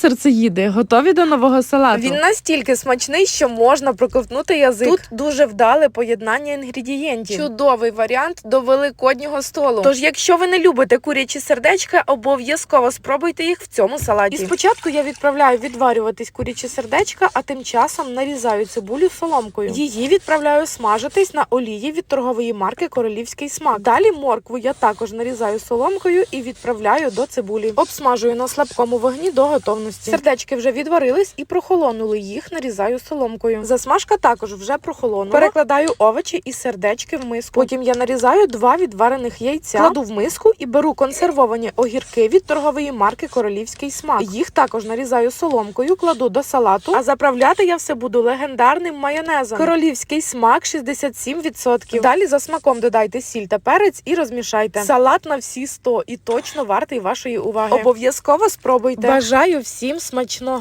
Серцеїди, готові до нового салату? Він настільки смачний, що можна проковтнути язик. Тут дуже вдале поєднання інгредієнтів. Чудовий варіант до великоднього столу. Тож, якщо ви не любите курячі сердечка, обов'язково спробуйте їх в цьому салаті. І спочатку я відправляю відварюватись курячі сердечка, а тим часом нарізаю цибулю соломкою. Її відправляю смажитись на олії від торгової марки Королівський смак. Далі моркву я також нарізаю соломкою і відправляю до цибулі. Обсмажую на слабкому вогні до готовності. Сердечки вже відварились і прохолонули. Їх нарізаю соломкою. Засмажка також вже прохолонула. Перекладаю овочі і сердечки в миску. Потім я нарізаю два відварених яйця, кладу в миску і беру консервовані огірки від торгової марки Королівський смак. Їх також нарізаю соломкою, кладу до салату. А заправляти я все буду легендарним майонезом. Королівський смак 67%. Далі за смаком додайте сіль та перець і розмішайте. Салат на всі 100 і точно вартий вашої уваги. Обов'язково спробуйте. Бажаю всім смачного.